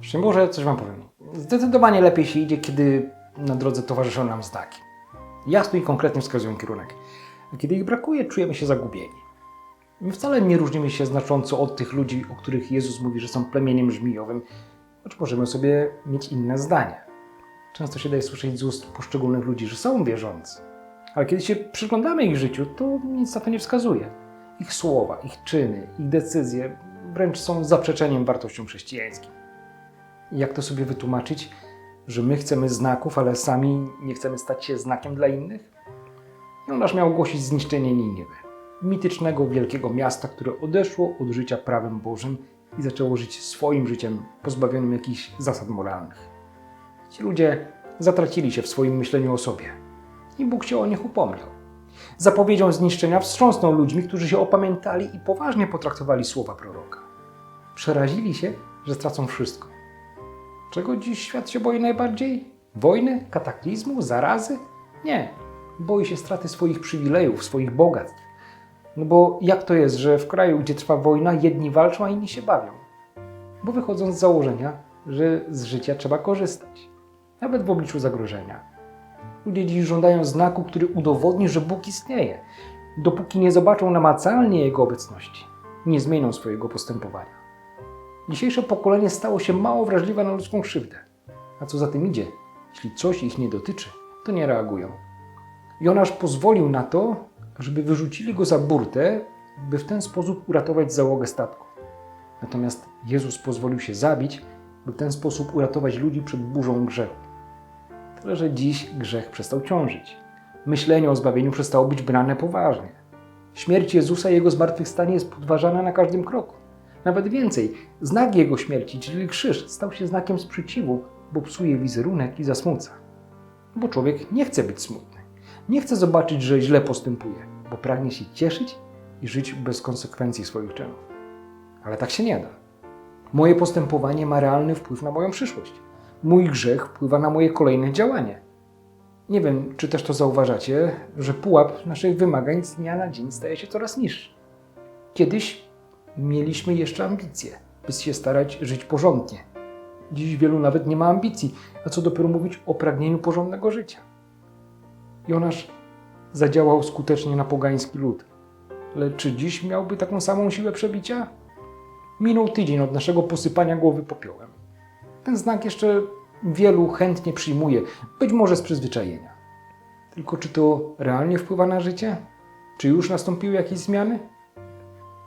Szczęść Boże, coś Wam powiem. Zdecydowanie lepiej się idzie, kiedy na drodze towarzyszą nam znaki. Jasno i konkretnie wskazują kierunek. A kiedy ich brakuje, czujemy się zagubieni. My wcale nie różnimy się znacząco od tych ludzi, o których Jezus mówi, że są plemieniem żmijowym, choć możemy sobie mieć inne zdanie. Często się daje słyszeć z ust poszczególnych ludzi, że są wierzący. Ale kiedy się przyglądamy ich życiu, to nic na to nie wskazuje. Ich słowa, ich czyny, ich decyzje wręcz są zaprzeczeniem wartościom chrześcijańskim. Jak to sobie wytłumaczyć, że my chcemy znaków, ale sami nie chcemy stać się znakiem dla innych? Jonasz miał głosić zniszczenie Niniwy, mitycznego wielkiego miasta, które odeszło od życia prawem Bożym i zaczęło żyć swoim życiem pozbawionym jakichś zasad moralnych. Ci ludzie zatracili się w swoim myśleniu o sobie i Bóg się o nich upomniał. Zapowiedzią zniszczenia wstrząsnął ludźmi, którzy się opamiętali i poważnie potraktowali słowa proroka. Przerazili się, że stracą wszystko. Czego dziś świat się boi najbardziej? Wojny, kataklizmu, zarazy? Nie. Boi się straty swoich przywilejów, swoich bogactw. No bo jak to jest, że w kraju, gdzie trwa wojna, jedni walczą, a inni się bawią? Bo wychodzą z założenia, że z życia trzeba korzystać, nawet w obliczu zagrożenia. Ludzie dziś żądają znaku, który udowodni, że Bóg istnieje, dopóki nie zobaczą namacalnie Jego obecności, nie zmienią swojego postępowania. Dzisiejsze pokolenie stało się mało wrażliwe na ludzką krzywdę. A co za tym idzie, jeśli coś ich nie dotyczy, to nie reagują. Jonasz pozwolił na to, żeby wyrzucili go za burtę, by w ten sposób uratować załogę statku. Natomiast Jezus pozwolił się zabić, by w ten sposób uratować ludzi przed burzą grzechu. Tyle, że dziś grzech przestał ciążyć. Myślenie o zbawieniu przestało być brane poważnie. Śmierć Jezusa i Jego zmartwychwstanie jest podważana na każdym kroku. Nawet więcej, znak Jego śmierci, czyli krzyż, stał się znakiem sprzeciwu, bo psuje wizerunek i zasmuca. Bo człowiek nie chce być smutny. Nie chce zobaczyć, że źle postępuje, bo pragnie się cieszyć i żyć bez konsekwencji swoich czynów. Ale tak się nie da. Moje postępowanie ma realny wpływ na moją przyszłość. Mój grzech wpływa na moje kolejne działanie. Nie wiem, czy też to zauważacie, że pułap naszych wymagań z dnia na dzień staje się coraz niższy. Kiedyś mieliśmy jeszcze ambicje, by się starać żyć porządnie. Dziś wielu nawet nie ma ambicji, a co dopiero mówić o pragnieniu porządnego życia. Jonasz zadziałał skutecznie na pogański lud. Ale czy dziś miałby taką samą siłę przebicia? Minął tydzień od naszego posypania głowy popiołem. Ten znak jeszcze wielu chętnie przyjmuje, być może z przyzwyczajenia. Tylko czy to realnie wpływa na życie? Czy już nastąpiły jakieś zmiany?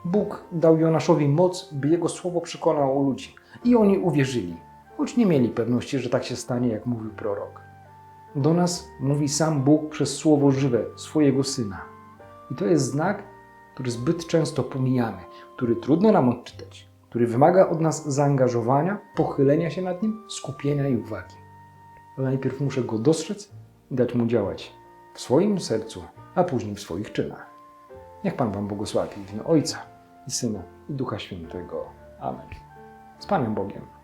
Bóg dał Jonaszowi moc, by jego słowo przekonało ludzi. I oni uwierzyli, choć nie mieli pewności, że tak się stanie, jak mówił prorok. Do nas mówi sam Bóg przez słowo żywe, swojego syna. I to jest znak, który zbyt często pomijamy, który trudno nam odczytać, który wymaga od nas zaangażowania, pochylenia się nad nim, skupienia i uwagi. Ale najpierw muszę go dostrzec i dać mu działać w swoim sercu, a później w swoich czynach. Niech Pan Wam błogosławi w imię Ojca i Syna i Ducha Świętego. Amen. Z Panem Bogiem.